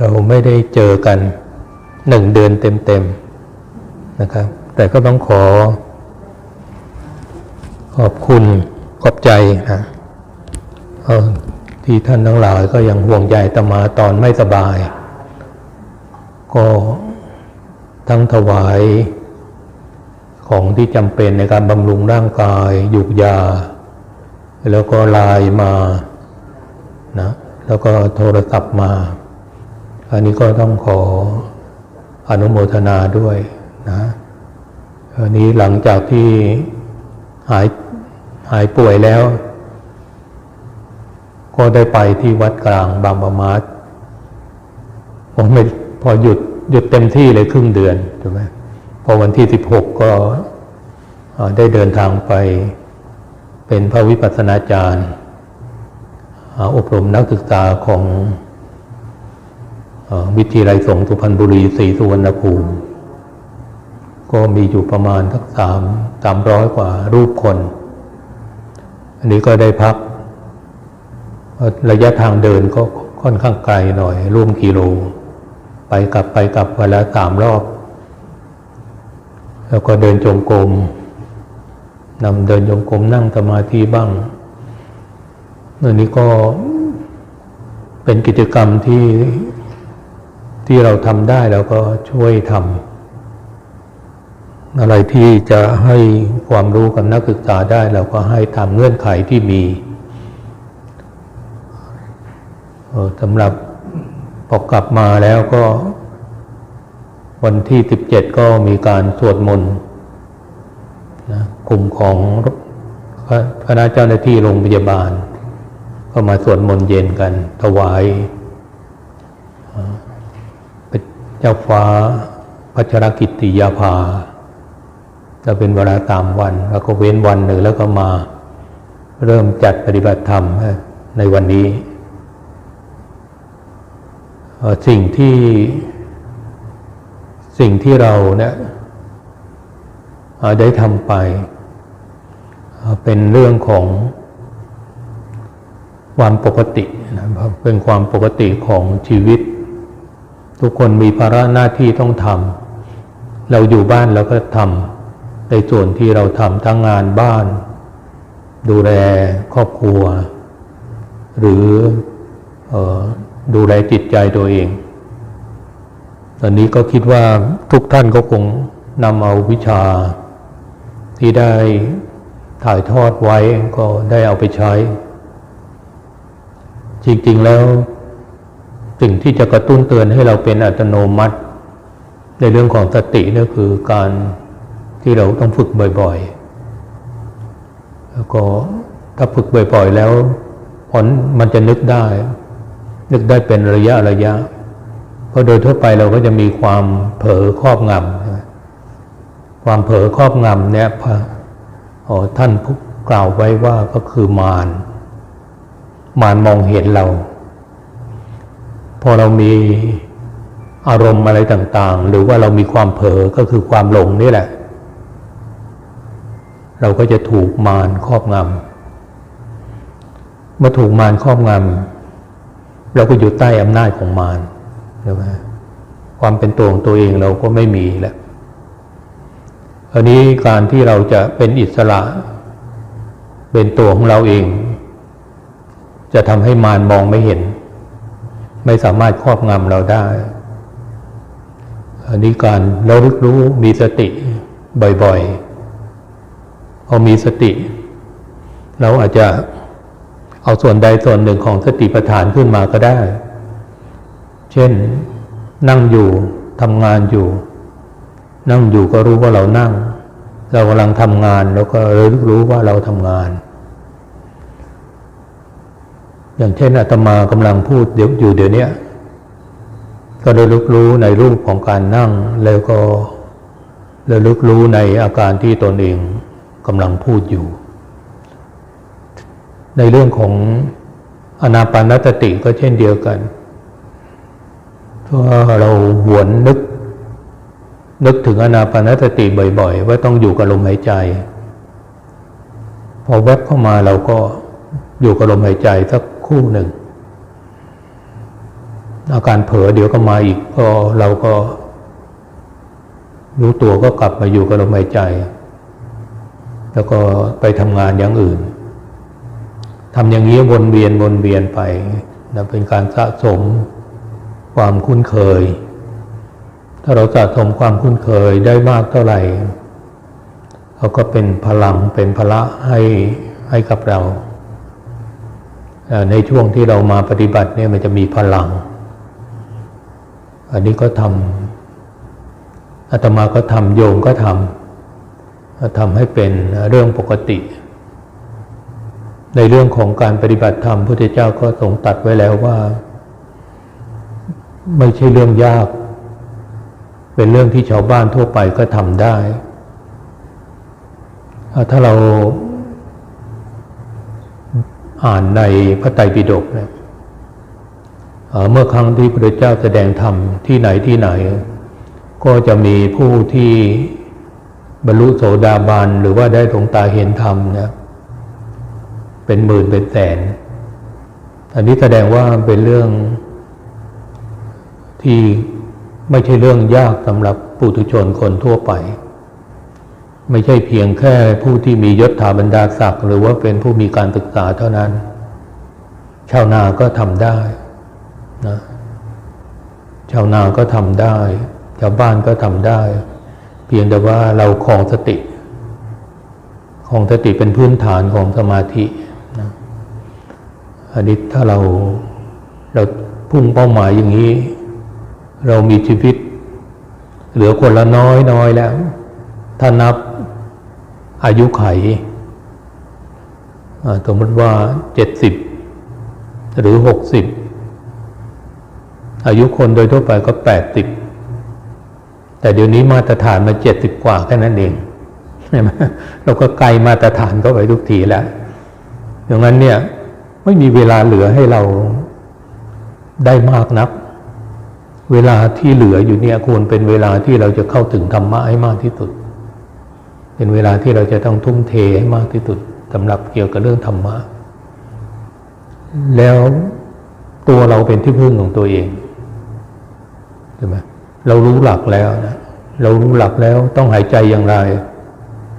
เราไม่ได้เจอกันหนึ่งเดือนเต็มๆนะครับ แต่ก็ต้องขอ ขอบคุณขอบใจนะที่ท่านทั้งหลายก็ยังห่วงใยตมาตอนไม่สบาย ก็ทั้งถวายของที่จำเป็นในการบำรุงร่างกายหยุกยา แล้วก็ไลน์มานะแล้วก็โทรศัพท์มา อันนี้ก็ต้องขออนุโมทนาด้วยนะอันนี้หลังจากที่หายหายป่วยแล้ว ก็ได้ไปที่วัดกลางบางประมาทผมไม่พอหยุดหยุดเต็มที่เลยครึ่งเดือนถูกไหมพอวันที่16ก็เอ่อได้เดินทางไปเป็นพระวิปัสสนาจารย์ อบรมนักศึกษาของ วิทยาลัยสงฆ์สุพรรณบุรีศรีสุวรรณภูมิ ก็มีอยู่ประมาณทักสามสามร้อยกว่ารูปคน อันนี้ก็ได้พัก ระยะทางเดินก็ค่อนข้างไกลหน่อย ร่วมกิโล ไปกลับไปกลับวันละสามรอบ แล้วก็เดินจงกรมนำเดินจงกรมนั่งสมาธิบ้างอันนี้ก็เป็นกิจกรรมที่ ที่เราทำได้แล้วก็ช่วยทำอะไรที่จะให้ความรู้กับนักศึกษาได้ เราก็ให้ตามเงื่อนไขที่มีสำหรับพอกลับมาแล้วก็ วันที่17ก็มีการสวดมนต์นะกลุ่มของคณะเจ้าหน้าที่โรงพยาบาล ก็มาสวดมนต์เย็นกันถวาย เจ้าฟ้าพัชรกิติยาภาจะเป็นเวลาตามวัน แล้วก็เว้นวันหนึ่งแล้วก็มาเริ่มจัดปฏิบัติธรรมในวันนี้ สิ่งที่สิ่งที่เราเนี่ยได้ทำไปเอ่อเป็นเรื่องของความปกตินะครับเป็นความปกติของชีวิต ทุกคนมีภาระหน้าที่ต้องทำเราอยู่บ้านเราก็ทำในส่วนที่เราทำทั้งงานบ้าน ดูแลครอบครัว หรือออดูแลจิตใจตัวเอง ตอนนี้ก็คิดว่าทุกท่านก็คงนำเอาวิชา ที่ได้ถ่ายทอดไว้ก็ได้เอาไปใช้ จริงๆแล้ว สิ่งที่จะกระตุ้นเตือนให้เราเป็นอัตโนมัติ ในเรื่องของสตินั่นคือการที่เราต้องฝึกบ่อยๆ แล้วก็ถ้าฝึกบ่อยๆ แล้วผลมันจะนึกได้ นึกได้เป็นระยะระยะ เพราะโดยทั่วไปเราก็จะมีความเผลอครอบงำความเผลอครอบงำเนี่ยพระท่านกล่าวไว้ว่าก็คือมารมารมองเห็นเรา พอเรามีอารมณ์อะไรต่าง ๆ หรือว่าเรามีความเผลอก็คือความหลงนี่แหละ เราก็จะถูกมารครอบงำเมื่อถูกมารครอบงำเราก็อยู่ใต้อำนาจของมารใช่ไหมความเป็นตัวของตัวเองเราก็ไม่มีแล้วอันนี้การที่เราจะเป็นอิสระ เป็นตัวของเราเอง จะทำให้มารมองไม่เห็น ไม่สามารถครอบงำเราได้ อันนี้การเราลึกรู้มีสติบ่อยๆพอมีสติ เราอาจจะเอาส่วนใดส่วนหนึ่งของสติปัฏฐานขึ้นมาก็ได้ เช่นนั่งอยู่ทำงานอยู่ นั่งอยู่ก็รู้ว่าเรานั่ง เรากำลังทำงาน แล้วก็รู้รู้ว่าเราทำงาน อย่างเช่นอาตมากำลังพูดเดี๋ยวอยู่เดี๋ยวนี้ก็ได้รู้รู้ในรูปของการนั่ง แล้วก็ระลึกรู้ในอาการที่ตนเองกำลังพูดอยู่ ในเรื่องของอนาปานสติก็เช่นเดียวกันถ้าเราหวนนึก นึกถึงอนาปานสติบ่อย ๆ ว่าต้องอยู่กับลมหายใจ พอแวบเข้ามาเราก็อยู่กับลมหายใจสัก คู่หนึ่ง อาการเผลอเดี๋ยวก็มาอีกพอเราก็รู้ตัวก็กลับมาอยู่กับลมหายใจ แล้วก็ไปทำงานอย่างอื่นทำอย่างนี้วนเวียนวนเวียนไปนะเป็นการสะสมความคุ้นเคย ถ้าเราสะสมความคุ้นเคยได้มากเท่าไหร่เขาก็เป็นพลังเป็นพละให้ให้กับเรา ในช่วงที่เรามาปฏิบัติเนี่ยมันจะมีพลัง อันนี้ก็ทำอาตมาก็ทำโยมก็ทำทำให้เป็นเรื่องปกติ ในเรื่องของการปฏิบัติธรรมพุทธเจ้าก็ทรงตัดไว้แล้วว่า ไม่ใช่เรื่องยาก เป็นเรื่องที่ชาวบ้านทั่วไปก็ทำได้ ถ้าเรา อ่านในพระไตรปิฎกนี่ยเมื่อครั้งที่พระเจ้าแสดงธรรมที่ไหนที่ไหน ก็จะมีผู้ที่บรรลุโสดาบันหรือว่าได้ดวงตาเห็นธรรมนี่ยเป็นหมื่นเป็นแสน อันนี้แสดงว่าเป็นเรื่องที่ไม่ใช่เรื่องยากสำหรับปุถุชนคนทั่วไป ไม่ใช่เพียงแค่ผู้ที่มียศถาบรรดาศักดิ์หรือว่าเป็นผู้มีการศึกษาเท่านั้น ชาวนาก็ทำได้นะชาวนาก็ทำได้ ชาวบ้านก็ทำได้ เพียงแต่ว่าเราคลองสติคลองสติเป็นพื้นฐานของสมาธินะอันนี้ถ้าเราเราพุ่งเป้าหมายอย่างนี้ เรามีชีวิต เหลือคนละน้อยน้อยแล้ว ถ้านับอายุไข สมมติว่าเจ็ดสิบหรือหกสิบอายุคนโดยทั่วไปก็แปดสิบแต่เดี๋ยวนี้มาตรฐานมาเจ็ดสิบกว่าแค่นั้นเองใช่ไหมเราก็ไกลมาตรฐานก็ไปทุกทีแล้วดังนั้นเนี่ยไม่มีเวลาเหลือให้เราได้มากนัก เวลาที่เหลืออยู่เนี่ยควรเป็นเวลาที่เราจะเข้าถึงธรรมะให้มากที่สุด เป็นเวลาที่เราจะต้องทุ่มเทให้มากที่สุดสำหรับเกี่ยวกับเรื่องธรรมะ แล้วตัวเราเป็นที่พึ่งของตัวเองใช่ไหมเรารู้หลักแล้วนะเรารู้หลักแล้วต้องหายใจอย่างไร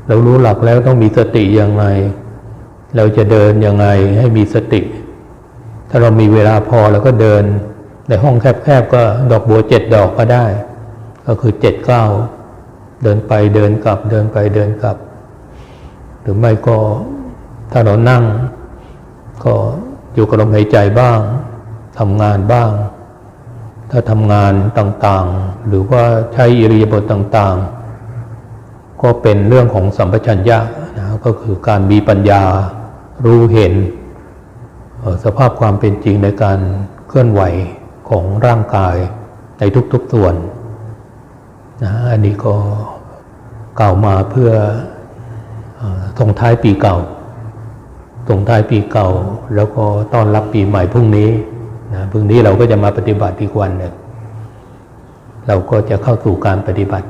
เรารู้หลักแล้วต้องมีสติอย่างไร เราจะเดินยังไงให้มีสติ ถ้าเรามีเวลาพอเราก็เดิน ในห้องแคบๆก็ดอกบัวเจ็ดดอกก็ได้ ก็คือเจ็ดเก้า เดินไปเดินกลับเดินไปเดินกลับ หรือไม่ก็ถ้าเรานั่ง ก็อยู่กับลมหายใจบ้างทำงานบ้าง ถ้าทำงานต่างๆ หรือว่าใช้อิริยาบถต่างๆ ก็เป็นเรื่องของสัมปชัญญะนะก็คือการมีปัญญารู้เห็น สภาพความเป็นจริงในการเคลื่อนไหวของร่างกายในทุกๆส่วน นะอันนี้ก็กล่าวมาเพื่อส่งท้ายปีเก่าส่งท้ายปีเก่า แล้วก็ต้อนรับปีใหม่พรุ่งนี้นะพรุ่งนี้เราก็จะมาปฏิบัติอีกวันหนึ่งเราก็จะเข้าสู่การปฏิบัติ